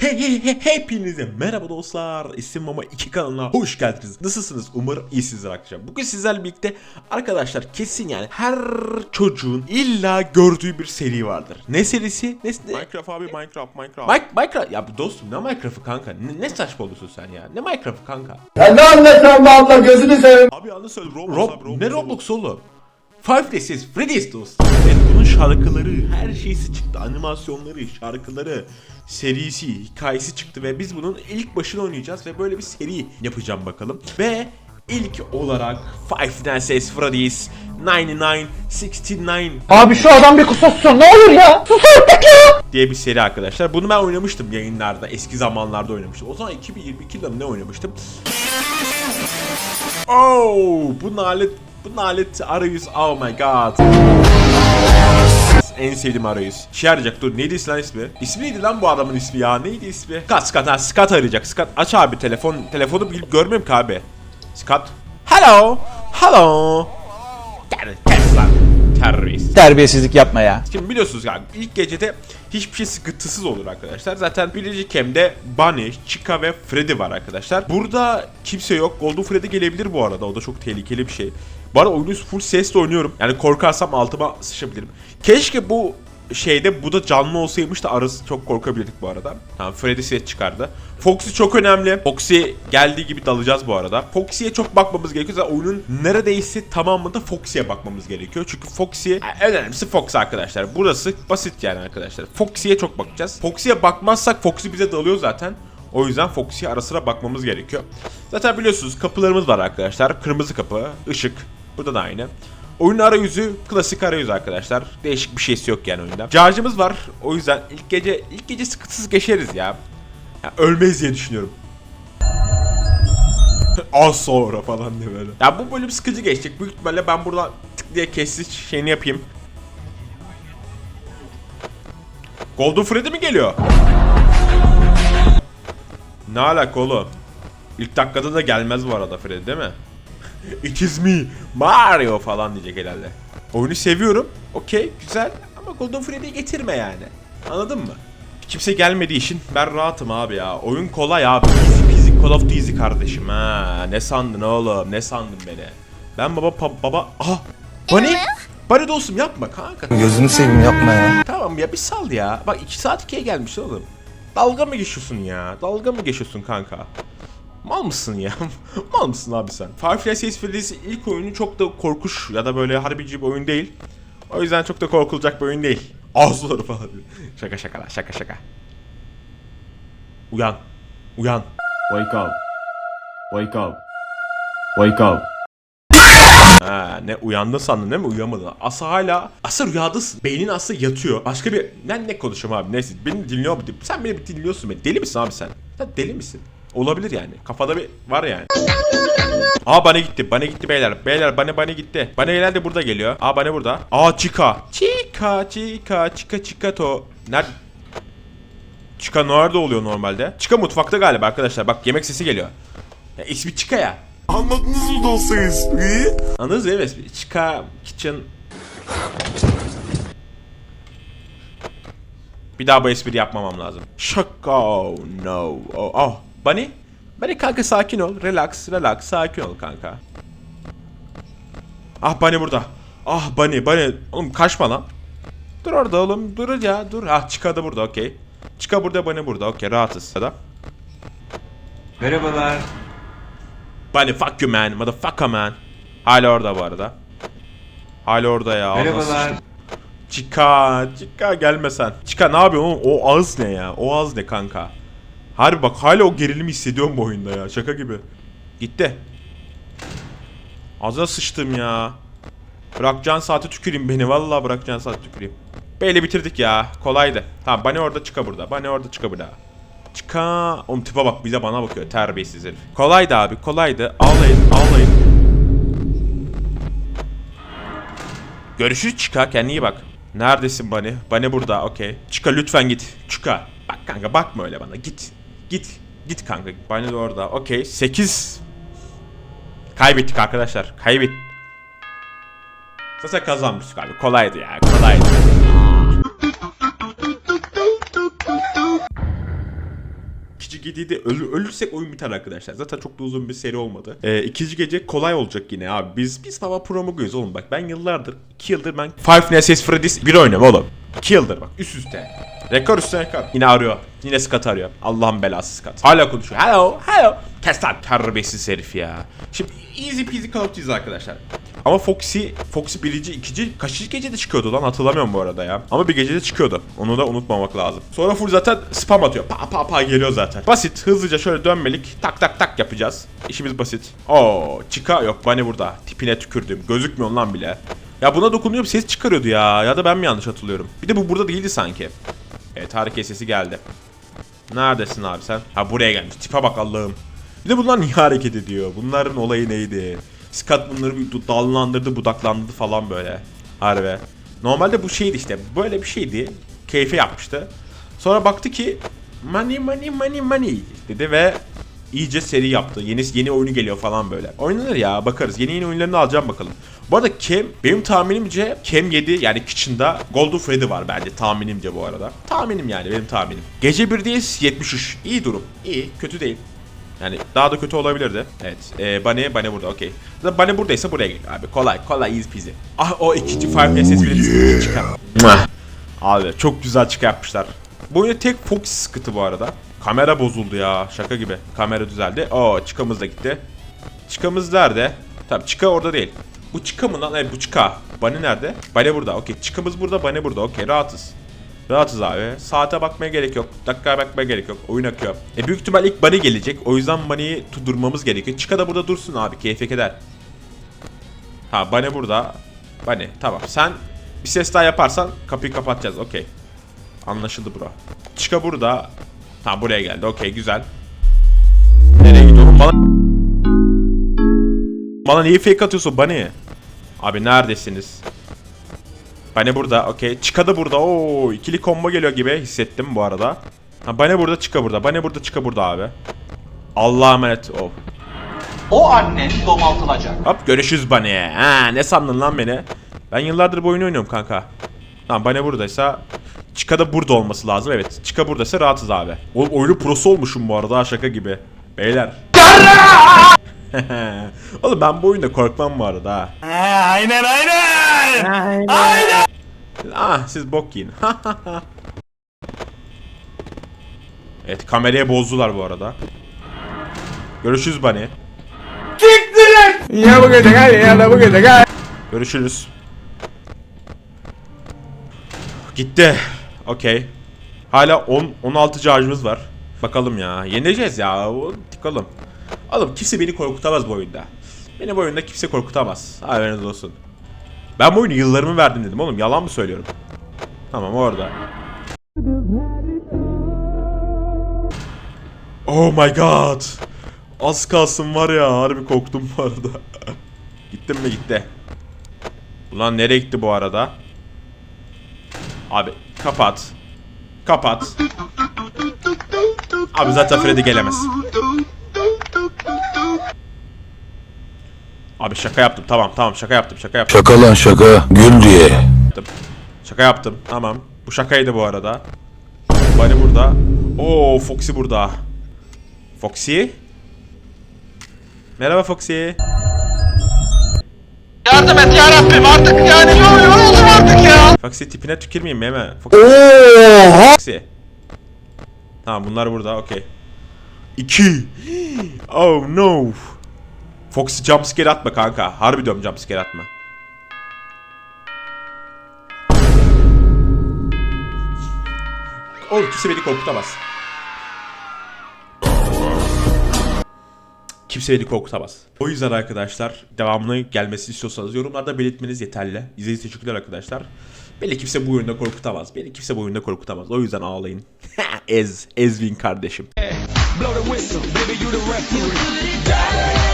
Hey hey hey hepinize merhaba dostlar. İsim Mama 2 kanalına hoş geldiniz. Nasılsınız? Umarım iyisinizdir arkadaşlar. Bugün sizlerle birlikte arkadaşlar kesin yani her çocuğun illa gördüğü bir seri vardır. Ne serisi? Ne, ne? Minecraft abi Minecraft Minecraft. Mike, Minecraft ya dostum ne Minecraft'ı kanka? Ne, ne saçma olursun sen ya? Ne Minecraft'ı kanka? Ya ne anlatıyorsun be abla gözünü seveyim. Abi yanlış söyledim Roblox Rob, abi Roblox. ne Roblox oğlum? Five Days is Freddy's dostum. Evet bunun şarkıları, her şeysi çıktı. Animasyonları, şarkıları, serisi, hikayesi çıktı ve biz bunun ilk başını oynayacağız ve böyle bir seri yapacağım bakalım. Ve ilk olarak Five Nights at Freddy's 99 69 Abi şu adam bir kusursun ne olur ya. Sus artık ya. diye bir seri arkadaşlar. Bunu ben oynamıştım yayınlarda, eski zamanlarda oynamıştım. O zaman 2022'de mi ne oynamıştım? Oh, bu nalet, bu nalet arayüz. Oh my god. En sevdiğim arayüz. Şey arayacak dur neydi lan ismi? İsmi neydi lan bu adamın ismi ya? Neydi ismi? Scott Scott ha Scott arayacak. Scott aç abi telefon. Telefonu bilip görmüyorum ki abi. Scott. Hello. Hello. Gel kes Terörist. Terbiyesizlik yapma ya. Şimdi biliyorsunuz yani ilk gecede hiçbir şey sıkıntısız olur arkadaşlar. Zaten birinci kemde Bunny, Chica ve Freddy var arkadaşlar. Burada kimse yok. Golden Freddy gelebilir bu arada. O da çok tehlikeli bir şey. Bu arada oyunu full sesle oynuyorum. Yani korkarsam altıma sıçabilirim. Keşke bu şeyde bu da canlı olsaymış da arası çok korkabilirdik bu arada. Tamam Freddy ses çıkardı. Foxy çok önemli. Foxy geldiği gibi dalacağız bu arada. Foxy'ye çok bakmamız gerekiyor. Zaten oyunun neredeyse tamamında Foxy'ye bakmamız gerekiyor. Çünkü Foxy en önemlisi Fox arkadaşlar. Burası basit yani arkadaşlar. Foxy'ye çok bakacağız. Foxy'ye bakmazsak Foxy bize dalıyor zaten. O yüzden Foxy'ye ara sıra bakmamız gerekiyor. Zaten biliyorsunuz kapılarımız var arkadaşlar. Kırmızı kapı, ışık. Burada da aynı. Oyunun arayüzü klasik arayüz arkadaşlar. Değişik bir şeysi yok yani oyunda. Charge'ımız var. O yüzden ilk gece ilk gece sıkıntısız geçeriz ya. ya ölmeyiz diye düşünüyorum. Az sonra falan diye böyle. Ya bu bölüm sıkıcı geçecek. Büyük ihtimalle ben buradan tık diye kesiş şeyini yapayım. Golden Freddy mi geliyor? Ne alaka oğlum? İlk dakikada da gelmez bu arada Freddy değil mi? It is me Mario falan diyecek herhalde. Oyunu seviyorum. Okey güzel ama Golden Freddy'yi getirme yani. Anladın mı? Kimse gelmediği için ben rahatım abi ya. Oyun kolay abi. Easy peasy Call of Duty kardeşim ha. Ne sandın oğlum? Ne sandın beni? Ben baba pa- baba aha Bunny Bunny dostum yapma kanka. Gözünü seveyim yapma ya. Tamam ya bir sal ya. Bak 2 saat 2'ye gelmiş oğlum. Dalga mı geçiyorsun ya? Dalga mı geçiyorsun kanka? Mal mısın ya? Mal mısın abi sen? Says Freddy's ilk oyunu çok da korkuş ya da böyle harbici bir oyun değil. O yüzden çok da korkulacak bir oyun değil. Ağızları falan. Şaka şaka lan şaka şaka. Uyan. Uyan. Wake up. Wake up. Wake up. Ha, ne uyandın sandın değil mi? Uyamadın. Asa hala... Asa rüyadasın. Beynin aslında yatıyor. Başka bir... Ben ne konuşuyorum abi? Neyse. Beni dinliyor mu? Sen beni dinliyorsun. Beni. Deli misin abi sen? Sen deli misin? Olabilir yani. Kafada bir var yani. Aa bana gitti. Bana gitti beyler. Beyler bana bana gitti. Bana herhalde burada geliyor. Aa bana burada. Aa Chica. Chica, Chica, Chica, Chica to. Nerede? Chica nerede oluyor normalde? Chica mutfakta galiba arkadaşlar. Bak yemek sesi geliyor. Ya ismi Chica ya. Anladınız mı dostlar espriyi? Anladınız mi? espri? Chica Kitchen. Bir daha bu espri yapmamam lazım. Şaka. Oh, no. Oh, oh. Bunny? Bunny kanka sakin ol. Relax, relax. Sakin ol kanka. Ah Bunny burada. Ah Bunny, Bunny. Oğlum kaçma lan. Dur orada oğlum. Dur ya, dur. Ah Chica da burada, okey. Chica burada, Bunny burada. Okey, rahatız. Ya da. Merhabalar. Bunny fuck you man. Motherfucker man. Hala orada bu arada. Hala orada ya. Merhabalar. Chica, Chica gelme sen. Chica ne yapıyorsun oğlum? O ağız ne ya? O ağız ne kanka? Harbi bak hala o gerilimi hissediyorum bu oyunda ya. Şaka gibi. Gitti. Ağzına sıçtım ya. Bırakacağın saati tüküreyim beni. Vallahi bırakacağın saati tüküreyim. Böyle bitirdik ya. Kolaydı. Tamam Bunny orada Chica burada. Bunny orada Chica burada. Çıka. Oğlum tipe bak bize bana bakıyor terbiyesiz herif. Kolaydı abi kolaydı. Ağlayın ağlayın. Görüşürüz Çıka kendine iyi bak. Neredesin Bunny? Bunny burada okey. Çıka lütfen git. Çıka. Bak kanka bakma öyle bana git. Git. Git kanka. De orada okey. 8. Kaybettik arkadaşlar. Kaybet. Zaten kazanmıştık abi. Kolaydı ya. Kolaydı. İkinci geceyi ölü, ölürsek oyun biter arkadaşlar. Zaten çok da uzun bir seri olmadı. Ee, ikinci gece kolay olacak yine abi. Biz biz baba promoguyuz oğlum bak. Ben yıllardır, 2 yıldır ben Five Nights at Freddy's 1 oynuyorum oğlum. 2 yıldır bak üst üste. Rekor üstüne rekor. Yine arıyor. Yine Scott arıyor. Allah'ın belası Scott. Hala konuşuyor. Hello, hello. Kes lan terbiyesiz herif ya. Şimdi easy peasy Call arkadaşlar. Ama Foxy, Foxy birinci, ikinci, kaçıncı gecede çıkıyordu lan hatırlamıyorum bu arada ya. Ama bir gecede çıkıyordu. Onu da unutmamak lazım. Sonra full zaten spam atıyor. Pa pa pa geliyor zaten. Basit, hızlıca şöyle dönmelik. Tak tak tak yapacağız. İşimiz basit. Oo, çıka yok bana burada. Tipine tükürdüm. Gözükmüyor lan bile. Ya buna dokunuyorum ses çıkarıyordu ya. Ya da ben mi yanlış hatırlıyorum? Bir de bu burada değildi sanki. Evet hareket sesi geldi. Neredesin abi sen? Ha buraya gelmiş. Tipe bak Allah'ım. Bir de bunlar niye hareket ediyor? Bunların olayı neydi? Scott bunları dallandırdı, budaklandırdı falan böyle. Harbi. Normalde bu şeydi işte. Böyle bir şeydi. Keyfe yapmıştı. Sonra baktı ki money money money money dedi ve iyice seri yaptı. Yeni yeni oyunu geliyor falan böyle. Oynanır ya bakarız. Yeni yeni oyunlarını alacağım bakalım. Bu arada Kem benim tahminimce Kem 7 yani Kitchen'da Golden Freddy var bence tahminimce bu arada. Tahminim yani benim tahminim. Gece 1'deyiz 73. İyi durum. İyi kötü değil. Yani daha da kötü olabilirdi. Evet. E, Bunny, Bunny burada okey. Bunny buradaysa buraya gel abi. Kolay kolay easy peasy. Ah o ikinci Five SS bile çıkar. Abi çok güzel çıkar yapmışlar. Bu oyunda tek Fox sıkıntı bu arada. Kamera bozuldu ya. Şaka gibi. Kamera düzeldi. Oo çıkamız da gitti. Çıkamız nerede? Tamam çıka orada değil. Bu çıka mı lan? Evet bu çıka. Bunny nerede? Bunny burada. Okey. Çıkamız burada. Bunny burada. Okey rahatız. Rahatız abi. Saate bakmaya gerek yok. Dakikaya bakmaya gerek yok. Oyun akıyor. E büyük ihtimal ilk Bunny gelecek. O yüzden Bunny'yi durmamız gerekiyor. Çıka da burada dursun abi. Keyfe keder. Ha Bunny burada. Bunny tamam. Sen bir ses daha yaparsan kapıyı kapatacağız. Okey. Anlaşıldı bro. Çıka burada. Tamam buraya geldi. Okey güzel. Nereye gidiyorum? Bana... Bana niye fake atıyorsun Bunny? Abi neredesiniz? Bane burada okey. Çıka da burada. Oo ikili combo geliyor gibi hissettim bu arada. Ha Bane burada çıka burada. Bane burada çıka burada abi. Allah'a emanet ol. O annen domaltılacak. Hop görüşürüz Bane. Ha ne sandın lan beni? Ben yıllardır bu oyunu oynuyorum kanka. Tamam Bane buradaysa Çıka da burada olması lazım. Evet. Çıka buradaysa rahatız abi. Oğlum oyunu prosu olmuşum bu arada ha, şaka gibi. Beyler. Oğlum ben bu oyunda korkmam bu arada ha. aynen aynen. Ah siz bok yiyin. evet kamerayı bozdular bu arada. Görüşürüz Bunny. Ya bu gece gel ya da bu gece gel. Görüşürüz. Gitti. Okey. Hala 10 16 charge'ımız var. Bakalım ya. Yeneceğiz ya. Tıkalım. Oğlum kimse beni korkutamaz bu oyunda. Beni bu oyunda kimse korkutamaz. Haberiniz olsun. Ben bu oyunu yıllarımı verdim dedim oğlum. Yalan mı söylüyorum? Tamam orada. Oh my god. Az kalsın var ya. Harbi korktum bu arada. Gittim mi gitti. Ulan nereye gitti bu arada? Abi kapat. Kapat. Abi zaten Freddy gelemez. Abi şaka yaptım tamam tamam şaka yaptım şaka yaptım. Şaka lan şaka gül diye. Şaka yaptım. Tamam. Bu şakaydı bu arada. Bunny burada. Oo Foxy burada. Foxy? Merhaba Foxy. Yardım et ya Rabbim artık yani yo yoruldum artık ya. Foxy tipine tükürmeyeyim mi hemen? Foxy. Foxy. Tamam bunlar burada okey. 2. Oh no. Foxy jumpscare atma kanka. Harbi diyorum jumpscare atma. Oğlum kimse beni korkutamaz. Kimse beni korkutamaz. O yüzden arkadaşlar devamını gelmesini istiyorsanız yorumlarda belirtmeniz yeterli. İzlediğiniz için teşekkürler arkadaşlar. Beni kimse bu oyunda korkutamaz. Beni kimse bu oyunda korkutamaz. O yüzden ağlayın. Ez, Ezvin kardeşim. Blow the whistle, baby, you the referee.